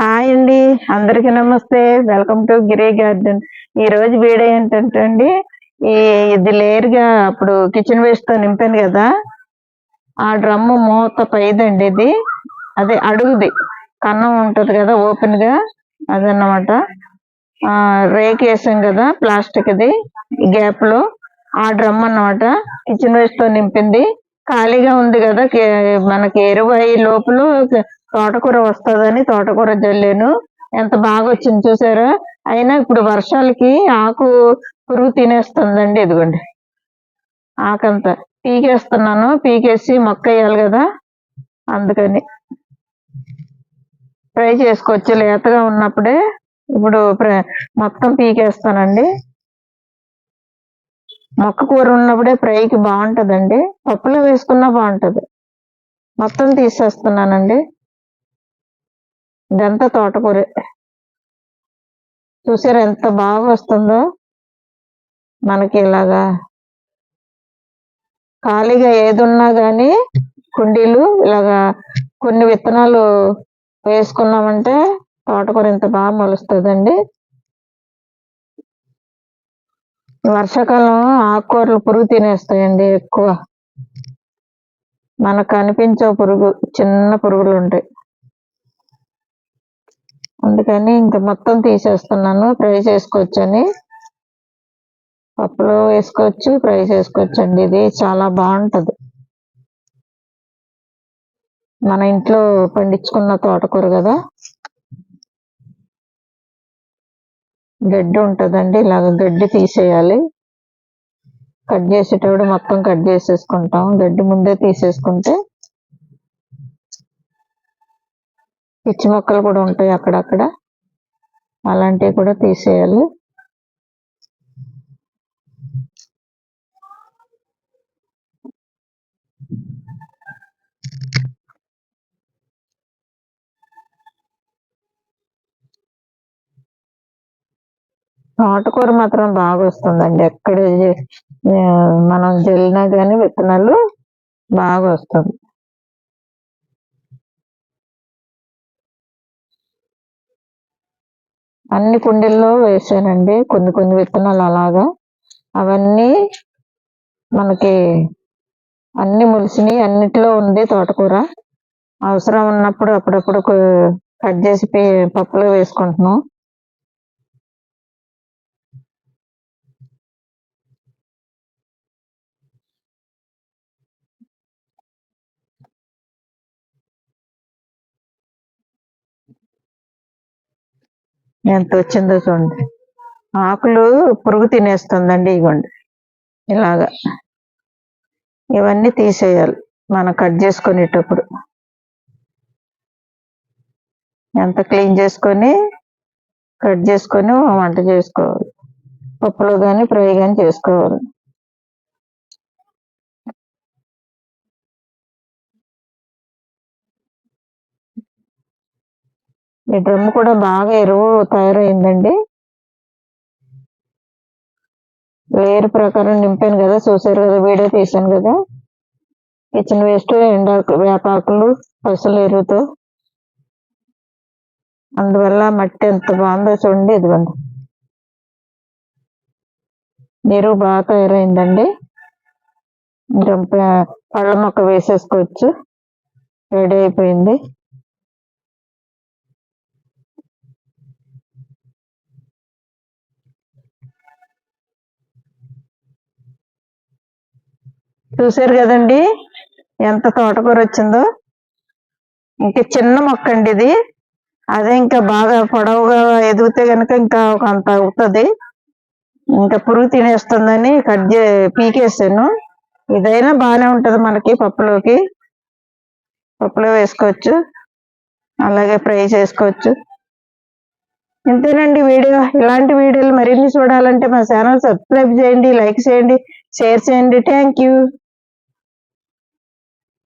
Hi అండి. అందరికీ నమస్తే. వెల్కమ్ టు గిరే గార్డెన్. ఈ రోజు వీడియో ఏంటంటే అండి ఈ ఇది లేరుగా అప్పుడు కిచెన్ వేస్ట్తో నింపాను కదా. ఆ డ్రమ్ము మూత పైదండి ఇది. అదే అడుగుది. కన్నం ఉంటది కదా ఓపెన్గా. అదన్నమాట. రేక్ వేసాం కదా ప్లాస్టిక్ ది గ్యాప్లో. ఆ డ్రమ్ అన్నమాట కిచెన్ వేస్ట్తో నింపింది. ఖాళీగా ఉంది కదా మనకి ఎరువు అయ్యే లోపల తోటకూర వస్తుందని తోటకూర జల్లాను. ఎంత బాగా వచ్చింది చూసారా? అయినా ఇప్పుడు వర్షాలకి ఆకు పురుగు తినేస్తుందండి ఇదిగోండి. ఆకంతా. పీకేస్తున్నాను. పీకేసి మొక్క వేయాలి కదా. అందుకని. ఫ్రై చేసుకోవచ్చు. లేతగా ఉన్నప్పుడే ఇప్పుడు ప్ర- మొత్తం పీకేస్తానండి. మొక్క కూర ఉన్నప్పుడే ఫ్రైకి బాగుంటుందండి. పప్పులో వేసుకున్నా బాగుంటుంది. మొత్తం తీసేస్తున్నానండి. ఇదంతా తోటకూరే. చూసారు ఎంత బాగా వస్తుందో? మనకి ఇలాగా ఖాళీగా ఏదున్నా కానీ కుండీలు ఇలాగా కొన్ని విత్తనాలు వేసుకున్నామంటే తోటకూర ఇంత బాగా మొలుస్తుందండి. వర్షాకాలం ఆకుకూరలు పురుగు తినేస్తాయండి ఎక్కువ. మనకు కనిపించే పురుగు చిన్న పురుగులు ఉంటాయి అందుకని ఇంకా మొత్తం తీసేస్తున్నాను. ఫ్రై చేసుకోవచ్చని. పప్పులో వేసుకోవచ్చు ఫ్రై చేసుకోవచ్చు అండి ఇది చాలా బాగుంటుంది. మన ఇంట్లో పండించుకున్న తోటకూర కదా? గడ్డి ఉంటదండి. ఇలాగ గడ్డి తీసేయాలి. కట్ చేసేటప్పుడు మొత్తం కట్ చేసేసుకుంటాం. గడ్డి ముందే తీసేసుకుంటే పిచ్చి మొక్కలు కూడా ఉంటాయి అక్కడక్కడ. అలాంటివి కూడా తీసేయాలి. తోటకూర మాత్రం బాగా వస్తుందండి. ఎక్కడ మనం జల్లినా కానీ విత్తనాలు బాగా వస్తుంది అన్ని కుండీల్లో వేసానండి. కొన్ని కొన్ని విత్తనాలు అలాగా. అవన్నీ మనకి అన్ని ములిసినవి అన్నిట్లో ఉంది తోటకూర. అవసరం ఉన్నప్పుడు అప్పుడప్పుడు కట్ చేసి పప్పులో వేసుకుంటున్నాం. ఎంత వచ్చిందో చూడండి. ఆకులు పురుగు తినేస్తుందండి ఇవ్వండి ఇలాగా. ఇవన్నీ తీసేయాలి. మనం కట్ చేసుకునేటప్పుడు. ఎంత క్లీన్ చేసుకొని కట్ చేసుకొని వంట చేసుకోవాలి. పప్పులో కానీ ఫ్రై కానీ చేసుకోవాలి. ఈ డ్రమ్ కూడా బాగా ఎరువు తయారైందండి. లేయర్ ప్రకారం నింపాను కదా చూసారు కదా వీడియో తీసాను కదా. కిచెన్ వేస్ట్ ఎండాకు వేపాకులు పసుల ఎరువుతో. అందువల్ల మట్టి ఎంత బాగుందో చూడండి ఇదిగోండి. ఎరువు బాగా తయారైందండి. ఇంకా పళ్ళ మొక్క వేసేసుకోవచ్చు. రెడీ అయిపోయింది. చూసారు కదండి? ఎంత తోటకూర వచ్చిందో. ఇంకా చిన్న మొక్క అండి ఇది. అదే ఇంకా బాగా పొడవుగా ఎదిగితే కనుక ఇంకా ఒక అంత అవుతుంది. ఇంకా పురుగు తినేస్తుందని కట్ చే పీకేసాను. ఇదైనా బాగానే ఉంటుంది మనకి పప్పులోకి. పప్పులో వేసుకోవచ్చు. అలాగే ఫ్రై చేసుకోవచ్చు. ఇంతేనండి వీడియో. ఇలాంటి వీడియోలు మరిన్ని చూడాలంటే మా ఛానల్ సబ్స్క్రైబ్ చేయండి లైక్ చేయండి షేర్ చేయండి. Thank you.